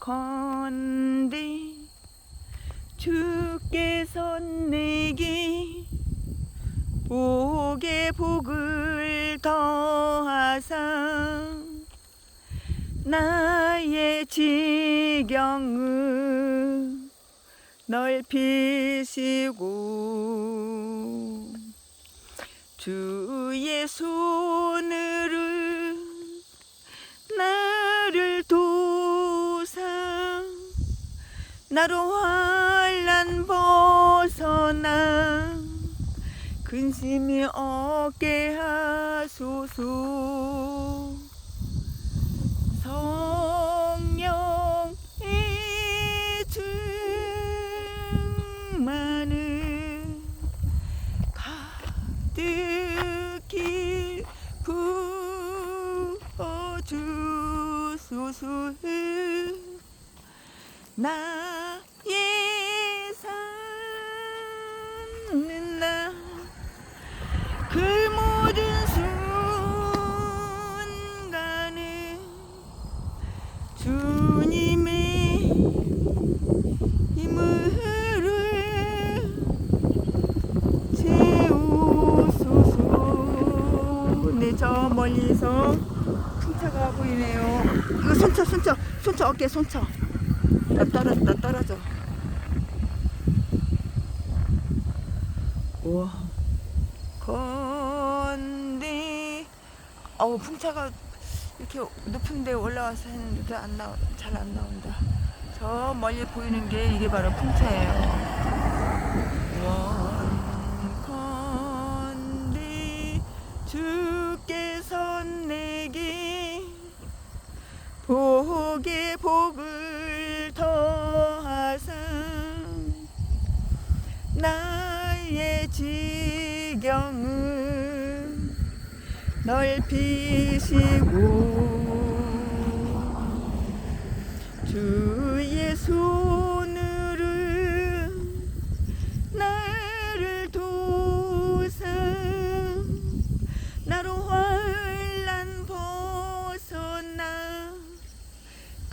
원건데 주께서 내게 복의 복을 더하사 나의 지경을 넓히시고 주의 손으 나로 환란 벗어나 근심이 없게 하소서. 성령의 충만을 가득히 부어주소서. 나 저 멀리서 풍차가 보이네요. 이거 손쳐 손쳐 손쳐 어깨 손쳐 나 떨어져 나 떨어져. 우와. 건데 어우 풍차가 이렇게 높은 데 올라와서 했는데도 안 나오 잘안 나온다. 저 멀리 보이는 게 이게 바로 풍차예요. 원건데 주 복의 복을 더하사 나의 지경을 넓히시고 주의 손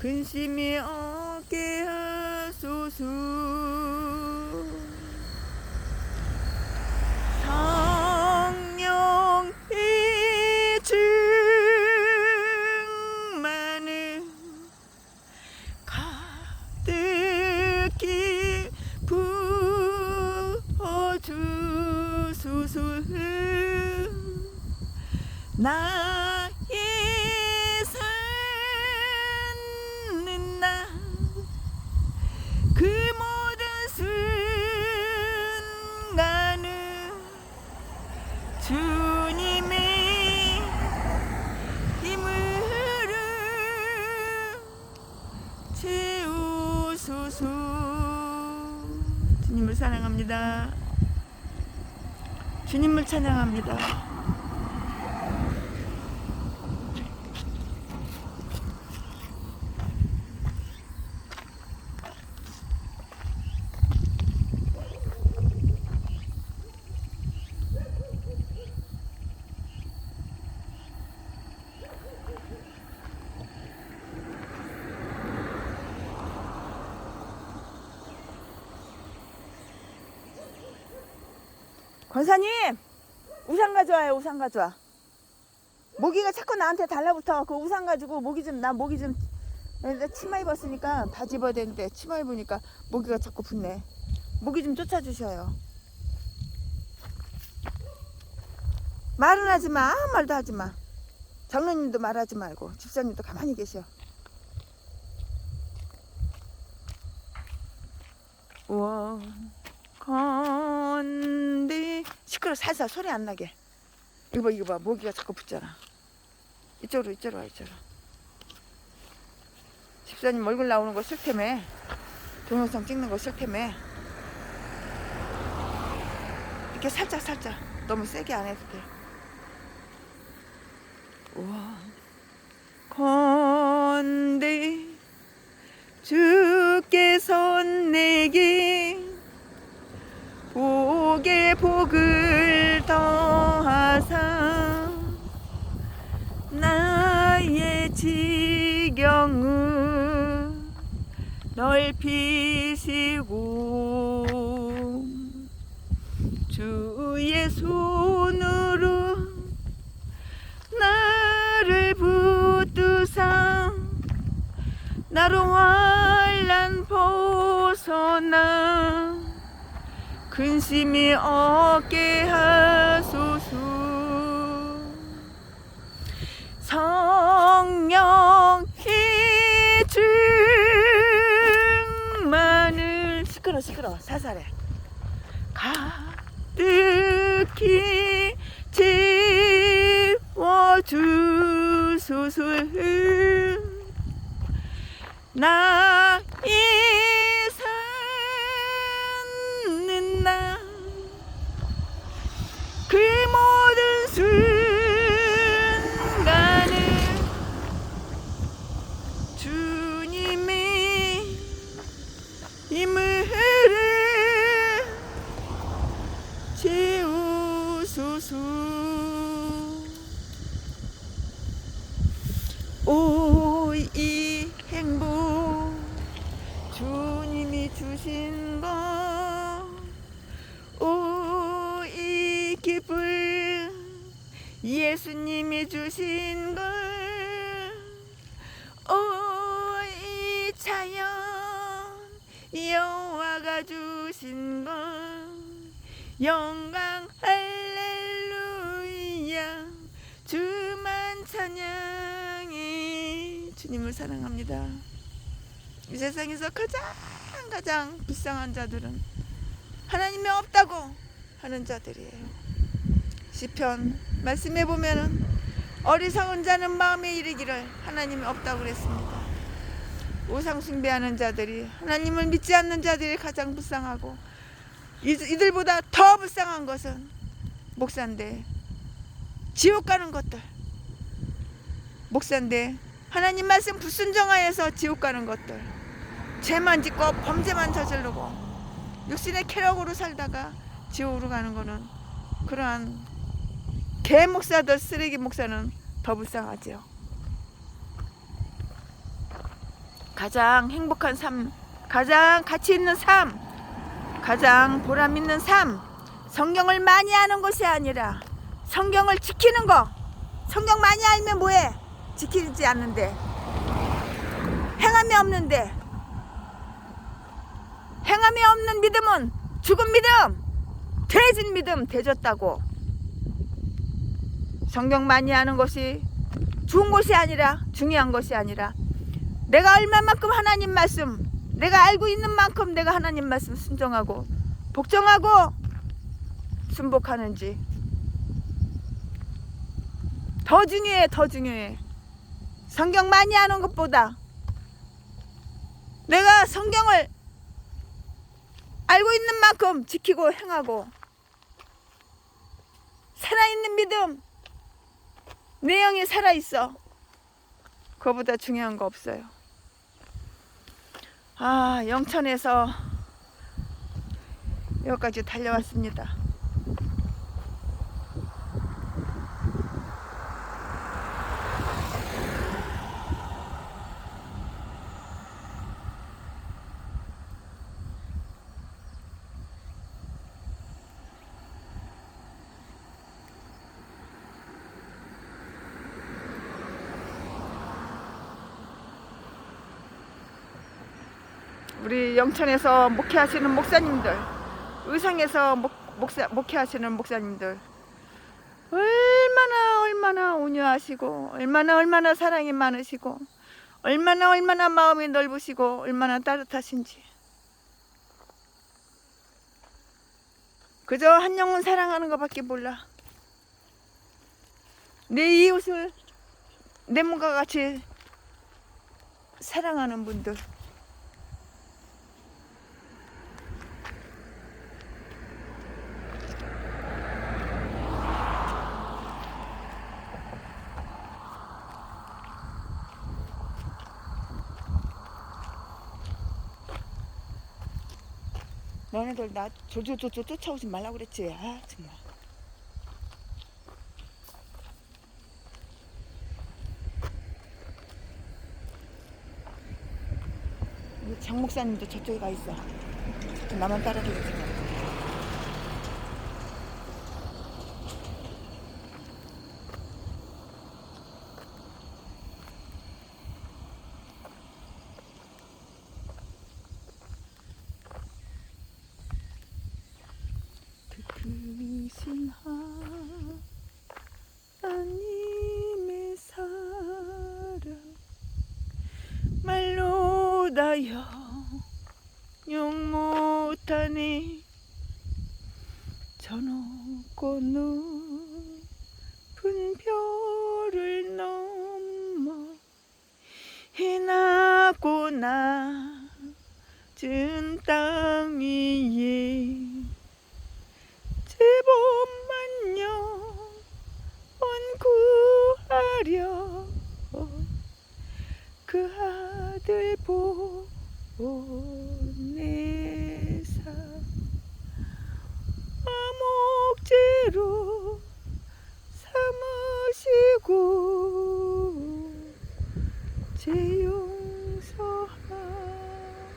근심이 없게 하소서 주님의 힘으로 채우소서. 주님을 사랑합니다. 주님을 찬양합니다 권사님 우산 가져와요 우산 가져와. 모기가 자꾸 나한테 달라붙어 그 우산 가지고 모기 좀 나 모기 좀나 치마 입었으니까 바지 입어야 되는데 치마 입으니까 모기가 자꾸 붙네. 모기 좀 쫓아주셔요. 말은 하지 마 아무 말도 하지 마. 장로님도 말하지 말고 집사님도 가만히 계셔. 우와 건데. 시끄러 살살 소리 안 나게. 이거 봐 이거 봐. 모기가 자꾸 붙잖아. 이쪽으로 이쪽으로 와 이쪽으로. 집사님 얼굴 나오는 거 싫다며. 동영상 찍는 거 싫다며. 이렇게 살짝 살짝. 너무 세게 안 해도 돼. 우와. 건데 주께서 내게 복을 더하사 나의 지경 성경을 넓히시고 주의 손으로 나를 붙드사 나로 환란 벗어나 근심이 없게 하소서. 성령 희증만을 시끄러 시끄러 살살해. 가득히 채워주소서. 나 주님이 힘을 채우소서. 오 이 행복 주님이 주신 것오 이 기쁨 예수님이 주신 것 것 영광 할렐루야. 주만 찬양해. 주님을 사랑합니다. 이 세상에서 가장 가장 불쌍한 자들은 하나님이 없다고 하는 자들이에요. 시편 말씀해 보면은 어리석은 자는 마음에 이르기를 하나님이 없다고 그랬습니다 우상 숭배하는 자들이 하나님을 믿지 않는 자들이 가장 불쌍하고 이- 이들보다 더 불쌍한 것은 목사인데 지옥 가는 것들 목사인데 하나님 말씀 불순종하여서 지옥 가는 것들 죄만 짓고 범죄만 저지르고 육신의 쾌락으로 살다가 지옥으로 가는 거는 그러한 개 목사들 쓰레기 목사는 더 불쌍하지요. 가장 행복한 삶, 가장 가치 있는 삶, 가장 보람 있는 삶, 성경을 많이 아는 것이 아니라 성경을 지키는 거. 성경 많이 알면 뭐해? 지키지 않는데. 행함이 없는데. 행함이 없는 믿음은 죽은 믿음, 돼진 믿음, 돼졌다고. 성경 많이 아는 것이 좋은 것이 아니라 중요한 것이 아니라 내가 얼마만큼 하나님 말씀 내가 알고 있는 만큼 내가 하나님 말씀 순종하고 복종하고 순복하는지. 더 중요해 더 중요해. 성경 많이 아는 것보다 내가 성경을 알고 있는 만큼 지키고 행하고 살아있는 믿음 내 영이 살아있어. 그거보다 중요한 거 없어요 아 영천에서 여기까지 달려왔습니다 우리 영천에서 목회하시는 목사님들, 의성에서 목, 목사, 목회하시는 목사님들, 얼마나 얼마나 온유하시고, 얼마나 얼마나 사랑이 많으시고, 얼마나 얼마나 마음이 넓으시고, 얼마나 따뜻하신지. 그저 한 영혼 사랑하는 것밖에 몰라. 내 이웃을 내 몸과 같이 사랑하는 분들. 너네들 나 조조조조 쫓아오지 말라 그랬지. 아 정말. 장 목사님도 저쪽에 가 있어. 나만 따라다니지 저놓고 높은 별을 넘어 해나고 낮은 땅 위에 제법만요 원구하려 그 아들 보내사 암흑제로 삼으시고 제